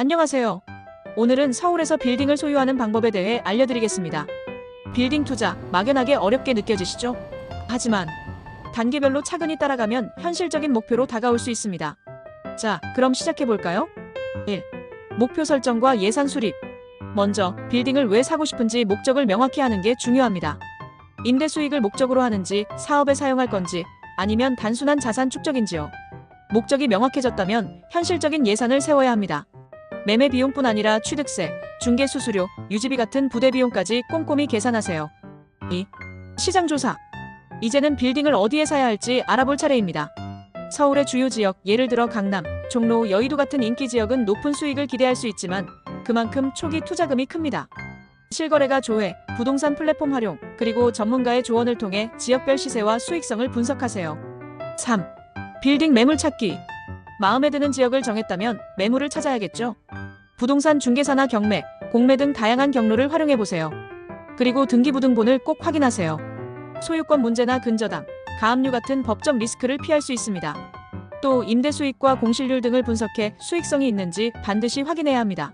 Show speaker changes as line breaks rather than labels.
안녕하세요. 오늘은 서울에서 빌딩을 소유하는 방법에 대해 알려드리겠습니다. 빌딩 투자, 막연하게 어렵게 느껴지시죠? 하지만 단계별로 차근히 따라가면 현실적인 목표로 다가올 수 있습니다. 자, 그럼 시작해볼까요? 1. 목표 설정과 예산 수립. 먼저, 빌딩을 왜 사고 싶은지 목적을 명확히 하는 게 중요합니다. 임대 수익을 목적으로 하는지, 사업에 사용할 건지, 아니면 단순한 자산 축적인지요. 목적이 명확해졌다면 현실적인 예산을 세워야 합니다. 매매 비용뿐 아니라 취득세, 중개 수수료, 유지비 같은 부대 비용까지 꼼꼼히 계산하세요. 2. 시장 조사. 이제는 빌딩을 어디에 사야 할지 알아볼 차례입니다. 서울의 주요 지역, 예를 들어 강남, 종로, 여의도 같은 인기 지역은 높은 수익을 기대할 수 있지만 그만큼 초기 투자금이 큽니다. 실거래가 조회, 부동산 플랫폼 활용, 그리고 전문가의 조언을 통해 지역별 시세와 수익성을 분석하세요. 3. 빌딩 매물 찾기. 마음에 드는 지역을 정했다면 매물을 찾아야겠죠. 부동산 중개사나 경매, 공매 등 다양한 경로를 활용해 보세요. 그리고 등기부등본을 꼭 확인하세요. 소유권 문제나 근저당, 가압류 같은 법적 리스크를 피할 수 있습니다. 또 임대 수익과 공실률 등을 분석해 수익성이 있는지 반드시 확인해야 합니다.